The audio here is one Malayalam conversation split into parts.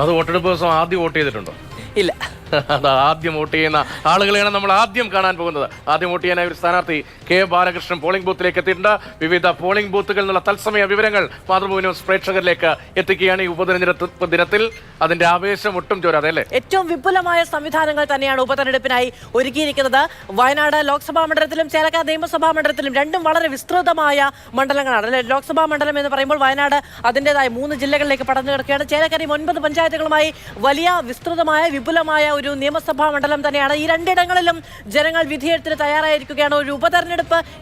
അത് വോട്ടെടുപ്പ് ദിവസം ആദ്യം വോട്ട് ചെയ്തിട്ടുണ്ടോ? ഇല്ല. അത് ആദ്യം വോട്ട് ചെയ്യുന്ന ആളുകളെയാണ് നമ്മൾ ആദ്യം കാണാൻ പോകുന്നത്. ആദ്യം വോട്ട് ചെയ്യാനായി ഒരു സ്ഥാനാർത്ഥി കെ ബാലകൃഷ്ണൻ പോളിംഗ് ബൂത്തിലേക്ക് എത്തിയിട്ടുണ്ട്. വിവിധ പോളിംഗ് ബൂത്തുകളിൽ നിന്നുള്ള തത്സമയ വിവരങ്ങൾ മാതൃഭൂമി ന്യൂസ് പ്രേക്ഷകരിലേക്ക് എത്തിക്കുകയാണ് ഈ ഉപതെരഞ്ഞെടുപ്പ് ദിനത്തിൽ. അതിന്റെ ആവേശം ഒട്ടും ചോരാതെ അല്ലേ? ഏറ്റവും വിപുലമായ സംവിധാനങ്ങൾ തന്നെയാണ് ഉപതെരഞ്ഞെടുപ്പിനായി ഒരുക്കിയിരിക്കുന്നത്. വയനാട് ലോക്സഭാ മണ്ഡലത്തിലും ചേലക്ക നിയമസഭാ മണ്ഡലത്തിലും രണ്ടും വളരെ വിസ്തൃതമായ മണ്ഡലങ്ങളാണ്. അല്ലെ? ലോക്സഭാ മണ്ഡലം എന്ന് പറയുമ്പോൾ വയനാട് അതിന്റെതായ മൂന്ന് ജില്ലകളിലേക്ക് പടർന്നു കിടക്കുകയാണ്. ചേലക്കരയും ഒൻപത് പഞ്ചായത്തുകളുമായി വലിയ വിസ്തൃതമായ വിപുലമായ ഒരു നിയമസഭാ മണ്ഡലം തന്നെയാണ്. ഈ രണ്ടിടങ്ങളിലും ജനങ്ങൾ വിധിയെഴുത്തിന് തയ്യാറായിരിക്കുകയാണ്. ഒരു ഉപതെരഞ്ഞെടുപ്പ്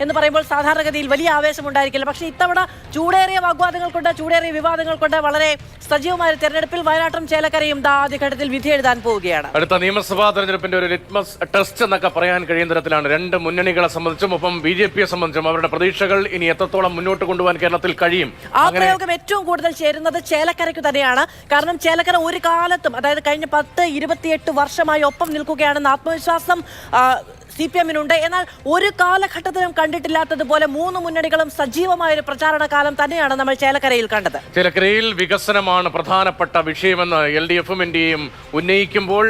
എന്ന് പറയുമ്പോൾ സാധാരണഗതിയിൽ വലിയ ആവേശം ഉണ്ടായിരിക്കില്ല പക്ഷേ ഇത്തവണ ചൂടേറിയ വാഗ്വാദങ്ങൾ കൊണ്ട് ചൂടേറിയ വിവാദങ്ങൾ കൊണ്ട് വളരെ സജീവമായ തെരഞ്ഞെടുപ്പിൽ വയനാട്ടും ചേലക്കരയും ആദ്യഘട്ടത്തിൽ വിധി എഴുതാൻ പോവുകയാണ്. അടുത്ത നിയമസഭാ തെരഞ്ഞെടുപ്പിന്റെ ഒരു ലിറ്റ്മസ് ടെസ്റ്റ് എന്നൊക്കെ പറയാൻ കഴിയുന്ന തരത്തിലാണ് രണ്ട് മുന്നണികളെ സംബന്ധിച്ചും ഒപ്പം ബി ജെ പിയെ സംബന്ധിച്ചും അവരുടെ പ്രതീക്ഷകൾ ഇനി എത്രത്തോളം മുന്നോട്ട് കൊണ്ടുപോകാൻ കേരളത്തിൽ കഴിയും. ആ പ്രയോഗം ഏറ്റവും കൂടുതൽ ചേരുന്നത് ചേലക്കരയ്ക്ക് തന്നെയാണ്. കാരണം ചേലക്കര ഒരു കാലത്തും അതായത് കഴിഞ്ഞ പത്ത് ഇരുപത്തിയെട്ട് വർഷമായി ഒപ്പം നിൽക്കുകയാണെന്ന് ആത്മവിശ്വാസം സി പി എമ്മിനുണ്ട് എന്നാൽ ഒരു കാലഘട്ടത്തിലും കണ്ടിട്ടില്ലാത്തതുപോലെ മൂന്ന് മുന്നണികളും സജീവമായ ഒരു പ്രചാരണ കാലം തന്നെയാണ് നമ്മൾ ചേലക്കരയിൽ കണ്ടത്. ചേലക്കരയിൽ വികസനമാണ് പ്രധാനപ്പെട്ട വിഷയമെന്ന് എൽ ഡി എഫും എൻ ഉന്നയിക്കുമ്പോൾ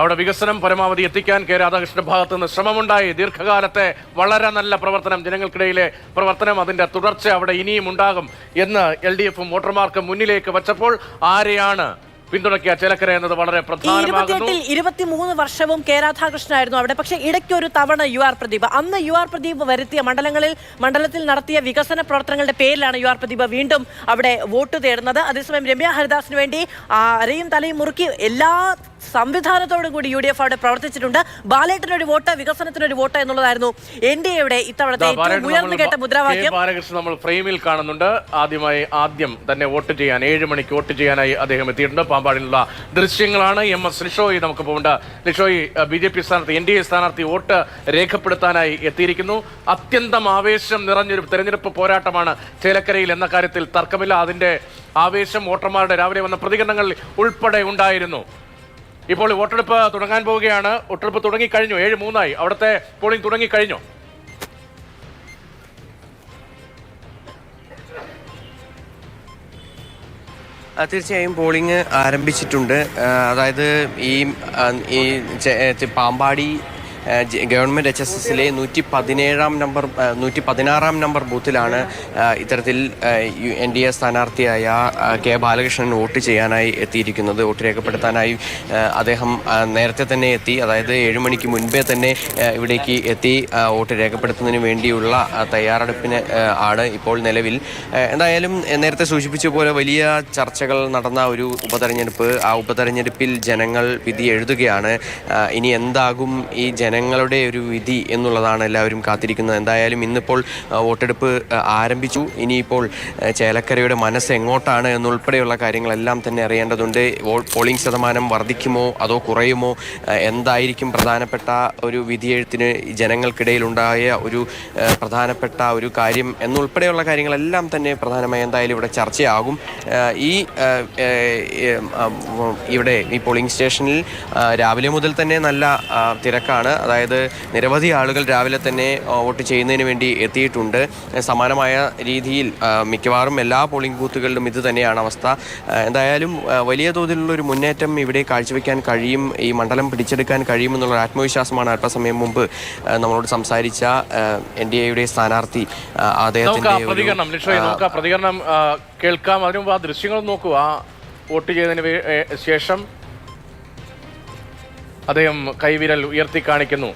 അവിടെ വികസനം പരമാവധി എത്തിക്കാൻ കെ രാധാകൃഷ്ണന്റെ ഭാഗത്തു നിന്ന് ശ്രമമുണ്ടായി. ദീർഘകാലത്തെ വളരെ നല്ല പ്രവർത്തനം ജനങ്ങൾക്കിടയിലെ പ്രവർത്തനം അതിന്റെ തുടർച്ച അവിടെ ഇനിയും ഉണ്ടാകും എന്ന് എൽ ഡി എഫും വോട്ടർമാർക്ക് മുന്നിലേക്ക് വച്ചപ്പോൾ ആരെയാണ് പിന്തുണയ്ക്കുക. ചേലക്കര എന്നത് വളരെ ഇരുപത്തിയെട്ടിൽ ഇരുപത്തിമൂന്ന് വർഷവും കെ രാധാകൃഷ്ണനായിരുന്നു അവിടെ. പക്ഷേ ഇടയ്ക്ക് ഒരു തവണ യു ആർ പ്രദീപ്. അന്ന് യു ആർ പ്രദീപ് വരുത്തിയ മണ്ഡലങ്ങളിൽ മണ്ഡലത്തിൽ നടത്തിയ വികസന പ്രവർത്തനങ്ങളുടെ പേരിലാണ് യു ആർ പ്രദീപ് വീണ്ടും അവിടെ വോട്ട് തേടുന്നത്. അതേസമയം രമ്യ ഹരിദാസിന് വേണ്ടി അരയും തലയും മുറുക്കി എല്ലാ സംവിധാനത്തോടും കൂടി യു ഡി എഫ് അവിടെ പ്രവർത്തിച്ചിട്ടുണ്ട്. ബാലേട്ടനൊരു വോട്ട് വികസനത്തിനൊരു വോട്ട് എന്നുള്ളതായിരുന്നു എൻ ഡി എയുടെ ഇത്തവണത്തെ ഏറ്റവും ഉയർന്നു കേട്ട മുദ്രാവാക്യം. ബാലകൃഷ്ണൻ നമ്മൾ ഫ്രെയിമിൽ കാണുന്നുണ്ട്. ആദ്യമായി ആദ്യം തന്നെ വോട്ട് ചെയ്യാൻ ഏഴ് മണിക്ക് വോട്ട് ചെയ്യാനായി അദ്ദേഹം എത്തിയിട്ടുണ്ട്. പാമ്പാടിലുള്ള ദൃശ്യങ്ങളാണ്. എം എസ് ലിഷോയി നമുക്ക് പോകേണ്ട ലിഷോയി ബി ജെ പി സ്ഥാനാർത്ഥി എൻ ഡി എ സ്ഥാനാർത്ഥി വോട്ട് രേഖപ്പെടുത്താനായി എത്തിയിരിക്കുന്നു. അത്യന്തം ആവേശം നിറഞ്ഞൊരു തെരഞ്ഞെടുപ്പ് പോരാട്ടമാണ് ചേലക്കരയിൽ എന്ന കാര്യത്തിൽ തർക്കമില്ല. അതിന്റെ ആവേശം വോട്ടർമാരുടെ രാവിലെ വന്ന പ്രതികരണങ്ങളിൽ ഉൾപ്പെടെ ഉണ്ടായിരുന്നു. ഇപ്പോൾ വോട്ടെടുപ്പ് തുടങ്ങാൻ പോവുകയാണ്. വോട്ടെടുപ്പ് തുടങ്ങിക്കഴിഞ്ഞു. ഏഴ് മൂന്നായി. അവിടുത്തെ പോളിംഗ് തുടങ്ങിക്കഴിഞ്ഞു. തീർച്ചയായും പോളിംഗ് ആരംഭിച്ചിട്ടുണ്ട്. അതായത് ഈ പാമ്പാടി ഗവൺമെന്റ് എച്ച് എസ് എസിലെ നൂറ്റി പതിനേഴാം നമ്പർ നൂറ്റി പതിനാറാം നമ്പർ ബൂത്തിലാണ് ഇത്തരത്തിൽ എൻ ഡി എ സ്ഥാനാർത്ഥിയായ കെ ബാലകൃഷ്ണൻ വോട്ട് ചെയ്യാനായി എത്തിയിരിക്കുന്നത് വോട്ട് രേഖപ്പെടുത്താനായി അദ്ദേഹം നേരത്തെ തന്നെ എത്തി അതായത് ഏഴുമണിക്ക് മുൻപേ തന്നെ ഇവിടേക്ക് എത്തി വോട്ട് രേഖപ്പെടുത്തുന്നതിന് വേണ്ടിയുള്ള തയ്യാറെടുപ്പിന് ആണ് ഇപ്പോൾ നിലവിൽ. എന്തായാലും നേരത്തെ സൂചിപ്പിച്ച പോലെ വലിയ ചർച്ചകൾ നടന്ന ഒരു ഉപതെരഞ്ഞെടുപ്പ് ആ ഉപതെരഞ്ഞെടുപ്പിൽ ജനങ്ങൾ വിധി എഴുതുകയാണ്. ഇനി എന്താകും ഈ ജനങ്ങളുടെ ഒരു വിധി എന്നുള്ളതാണ് എല്ലാവരും കാത്തിരിക്കുന്നത്. എന്തായാലും ഇന്നിപ്പോൾ വോട്ടെടുപ്പ് ആരംഭിച്ചു. ഇനിയിപ്പോൾ ചേലക്കരയുടെ മനസ്സ് എങ്ങോട്ടാണ് എന്നുൾപ്പെടെയുള്ള കാര്യങ്ങളെല്ലാം തന്നെ അറിയേണ്ടതുണ്ട്. പോളിംഗ് ശതമാനം വർദ്ധിക്കുമോ? അതോ കുറയുമോ? എന്തായിരിക്കും പ്രധാനപ്പെട്ട ഒരു വിധിയെഴുത്തിന് ജനങ്ങൾക്കിടയിലുണ്ടായ ഒരു പ്രധാനപ്പെട്ട ഒരു കാര്യം എന്നുൾപ്പെടെയുള്ള കാര്യങ്ങളെല്ലാം തന്നെ പ്രധാനമായി എന്തായാലും ഇവിടെ ചർച്ചയാകും. ഈ ഇവിടെ ഈ പോളിംഗ് സ്റ്റേഷനിൽ രാവിലെ മുതൽ തന്നെ നല്ല തിരക്കാണ്. അതായത് നിരവധി ആളുകൾ രാവിലെ തന്നെ വോട്ട് ചെയ്യുന്നതിന് വേണ്ടി എത്തിയിട്ടുണ്ട്. സമാനമായ രീതിയിൽ മിക്കവാറും എല്ലാ പോളിംഗ് ബൂത്തുകളിലും ഇത് തന്നെയാണ് അവസ്ഥ. എന്തായാലും വലിയ തോതിലുള്ള ഒരു മുന്നേറ്റം ഇവിടെ കാഴ്ചവെക്കാൻ കഴിയും ഈ മണ്ഡലം പിടിച്ചെടുക്കാൻ കഴിയുമെന്നുള്ള ആത്മവിശ്വാസമാണ് അല്പസമയം മുമ്പ് നമ്മളോട് സംസാരിച്ച എൻ ഡി എയുടെ സ്ഥാനാർത്ഥി അദ്ദേഹത്തിന്റെ പ്രതികരണം പ്രതികരണം കേൾക്കാം. അതിനു മുമ്പ് ആ ദൃശ്യങ്ങൾ നോക്കുക വോട്ട് ചെയ്തതിന് ശേഷം അദ്ദേഹം കൈവിരൽ ഉയർത്തി കാണിക്കുന്നു.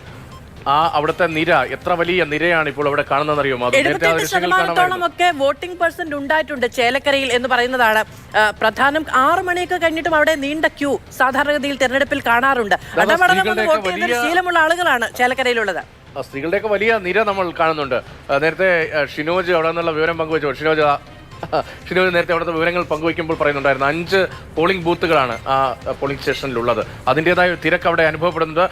ആ അവിടുത്തെ നിര എത്ര വലിയ നിരയാണ് ഇപ്പോൾ അവിടെ കാണുന്നതെന്ന് അറിയുമോ എഴുപത്തിയെട്ട് ശതമാനത്തോളം ഒക്കെ വോട്ടിംഗ് പെർസെന്റ് ഉണ്ടായിട്ടുണ്ട് ചേലക്കരയിൽ എന്ന് പറയുന്നതാണ്. പ്രധാനം ആറു മണിയൊക്കെ കഴിഞ്ഞിട്ടും അവിടെ നീണ്ട ക്യൂ സാധാരണഗതിയിൽ തെരഞ്ഞെടുപ്പിൽ കാണാറുണ്ട്. വോട്ട് ചെയ്യുന്ന ശീലമുള്ള ആളുകളാണ് ചേലക്കരയിലുള്ളത്. സ്ത്രീകളുടെയൊക്കെ വലിയ നിര നമ്മൾ കാണുന്നുണ്ട്. നേരത്തെ ഷിനോജ് അവിടെ നിന്നുള്ള വിവരം പങ്കുവച്ചു. ഷിനോജ് ഷിനോജ് നേരത്തെ അവിടുത്തെ വിവരങ്ങൾ പങ്കുവയ്ക്കുമ്പോൾ പറയുന്നുണ്ടായിരുന്നു. അഞ്ച് പോളിംഗ് ബൂത്തുകളാണ് ആ പോളിംഗ് സ്റ്റേഷനിലുള്ളത്. അതിന്റെതായ തിരക്ക് അവിടെ അനുഭവപ്പെടുന്നത്.